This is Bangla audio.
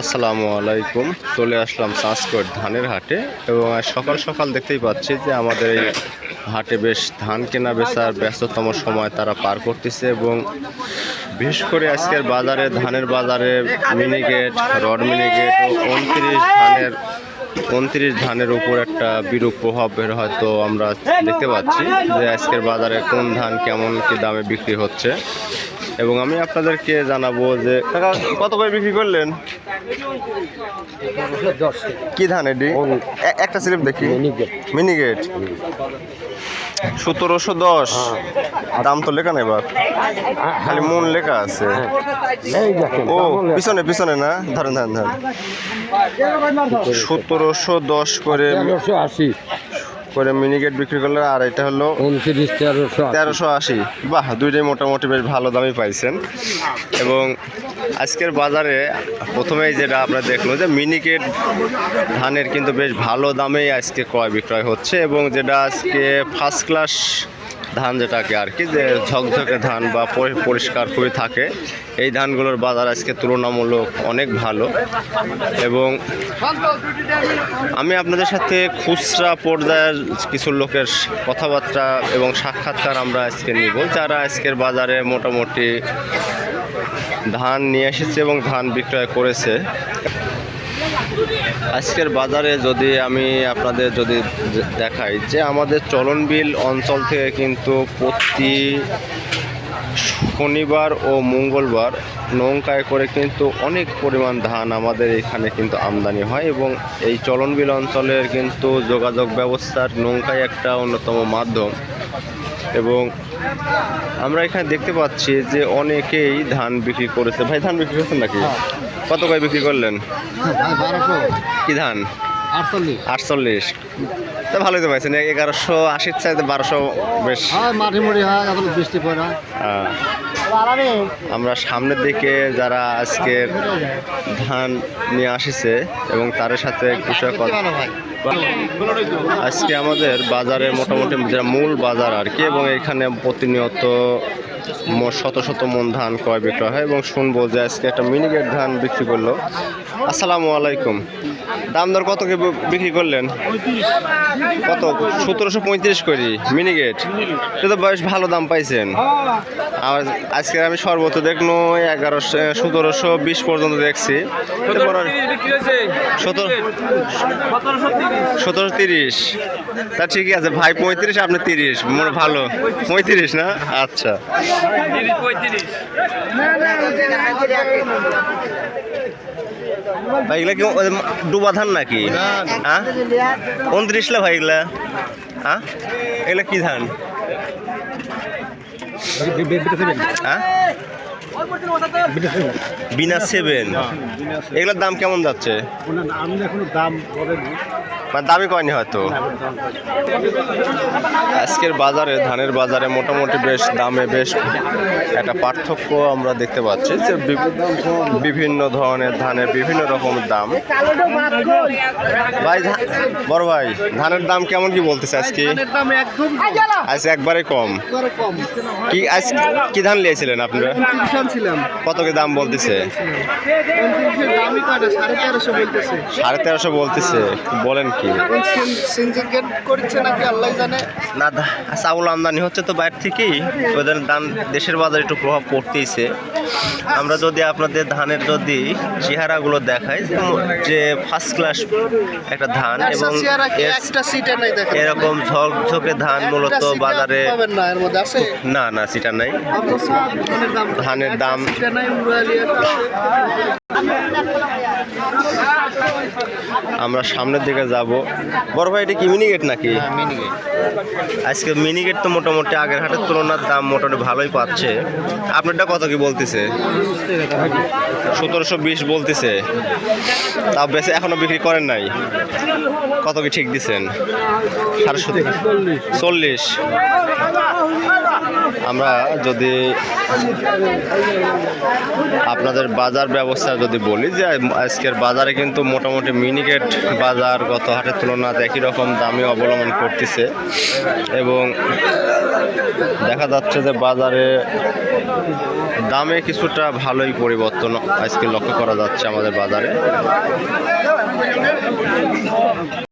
আসসালামু আলাইকুম। চলে আসলাম চাঁচকট ধানের হাটে এবং সকাল সকাল দেখতেই পাচ্ছি যে আমাদের এই হাটে বেশ ধান কেনা বেচার ব্যস্ততম সময় তারা পার করতেছে এবং বিশেষ করে আজকের বাজারে ধানের বাজারে মিনিগেট, রড মিনিগেট ও উনত্রিশ ধানের উনত্রিশ ধানের উপর একটা বিরূপ প্রভাব বের হয়তো আমরা দেখতে পাচ্ছি যে আজকের বাজারে কোন ধান কেমন কি দামে বিক্রি হচ্ছে। এবং আমি আপনাদেরকে জানাব যে কাকা কত করে বিক্রি করলেন? কি ধান এটি? একটা স্লিপ দেখি। মিনিগেট। সতেরোশো দশ। দাম তো লেখা নেই বাপ খালি মন লেখা আছে। ও পিছনে পিছনে না? ধরেন ধরেন ধরেন। সতেরোশো দশ করে আশি। করে মিনিকেট বিক্রি করলে আর এটা হলো উনত্রিশ তেরোশো তেরোশো আশি। বাহ দুইটাই মোটামুটি বেশ ভালো দামই পাইছেন। এবং আজকের বাজারে প্রথমেই যেটা আমরা দেখল যে মিনিকেট ধানের কিন্তু বেশ ভালো দামেই আজকে ক্রয় বিক্রয় হচ্ছে এবং যেটা আজকে ফার্স্ট ক্লাস ধান যেটাকে আর কি, যে ঝকঝকে ধান বা পরিষ্কার খুবই থাকে। এই ধানগুলোর বাজার আজকে তুলনামূলক অনেক ভালো। এবং আমি আপনাদের সাথে খুচরা পর্যায়ের কিছু লোকের কথাবার্তা এবং সাক্ষাৎকার আমরা আজকে নিব। যারা আজকের বাজারে মোটামুটি ধান নিয়ে এসেছে এবং ধান বিক্রয় করেছে। আজকের বাজারে যদি আমি আপনাদের যদি দেখাই যে আমাদের চলনবিল অঞ্চল থেকে কিন্তু প্রতি শনিবার ও মঙ্গলবার নৌকায় করে কিন্তু অনেক পরিমাণ ধান আমাদের এখানে কিন্তু আমদানি হয় এবং এই চলনবিল অঞ্চলের কিন্তু যোগাযোগ ব্যবস্থার নৌকায় একটা অন্যতম মাধ্যম। এবং আমরা এখানে দেখতে পাচ্ছি যে অনেকেই ধান বিক্রি করেছে। ভাই ধান বিক্রি করছেন নাকি? কত করে বিক্রি করলেন? কি ধান? আটচল্লিশ। তা ভালোই তো পাইছেন। এগারোশো আশির চাইতে বারোশো বেশ। হ্যাঁ মুড়ি হয় বৃষ্টি পড়ে। আহ, আমরা সামনের দিকে যারা আজকের ধান নিয়ে আসিছে এবং তার সাথে কৃষক আজকে আমাদের বাজারে মোটামুটি যেটা মূল বাজার আর কি, এবং এখানে প্রতিনিয়ত শত শত মন ধান ক্রয় বিক্রয় হয়, এবং শুনব যে আজকে একটা মিনিগেট ধান বিক্রি করল। আসসালামু আলাইকুম। দাম দর কত বিক্রি করলেন? কত? সতেরোশো পঁয়ত্রিশ করি মিনিগেট এটা তো বেশ ভালো দাম পাইছেন। আর আজকে আমি সর্বোচ্চ দেখল এগারোশো সতেরোশো বিশ পর্যন্ত দেখছি। সতেরো সতেরো তিরিশ। তা ঠিকই আছে ভাই পঁয়ত্রিশ আপনি তিরিশ। মোর ভালো। পঁয়ত্রিশ না? আচ্ছা। ভাই এগুলা কি ওই ডুবা ধান নাকি? হ্যাঁ? উনত্রিশ লা ভাই এগুলা। হ্যাঁ? এগুলা কি ধান? হ্যাঁ বিনা সেভেন এগুলোর দাম কেমন যাচ্ছে? আমি এখন দাম মানে দামই কয়নি হয়তো। আজকের বাজারে ধানের বাজারে মোটামুটি বেশ দামে বেশ একটা পার্থক্য আমরা দেখতে পাচ্ছি যে বিভিন্ন ধরনের ধানের বিভিন্ন রকমের দাম। ভাই বড় ভাই ধানের দাম কেমন কি বলতেছে আজকে? দাম একদম আজ একবারে কম। কি আজ কি ধান নিয়েছিলেন আপনারা? কত কি দাম বলতেছে। সাড়ে তেরোশো বলতেছে। বলেন কি? সিন্ডিকেট করছে নাকি আল্লাহ জানে। না চাউল আমদানি হচ্ছে তো বাইরে থেকেই। ওদের দাম দেশের বাজারে একটু প্রভাব পড়তেইছে। আমরা যদি আপনাদের ধানের যদি চেহারাগুলো দেখাই যে ফার্স্ট ক্লাস একটা ধান এবং নাই দেখেন। এরকম ঝকঝকে ধান মূলত বাজারে না এর মধ্যে আছে? না না সেটা নাই। ধানের দাম আমরা সামনের দিকে যাব। বড় ভাই এটা কি মিনিগেট নাকি? আজকে মিনিগেট তো মোটামুটি আগের হাটের তুলনার দাম মোটামুটি ভালোই পাচ্ছে। আপনারটা কত কি বলতেছে? সতেরোশো বিশ বলতেছে। তা বেশি এখনও বিক্রি করেন নাই। কত কি ঠিক দিছেন? সাড়ে চল্লিশ। আমরা যদি আপনাদের বাজার ব্যবস্থা যদি বলি যে আজকের বাজারে কিন্তু মোটামুটি মিনিকেট বাজার গত হাটের তুলনায় একই রকম দামে অবলম্বন করতেছে এবং দেখা যাচ্ছে যে বাজারে দামে কিছুটা ভালোই পরিবর্তন আজকে লক্ষ্য করা যাচ্ছে আমাদের বাজারে।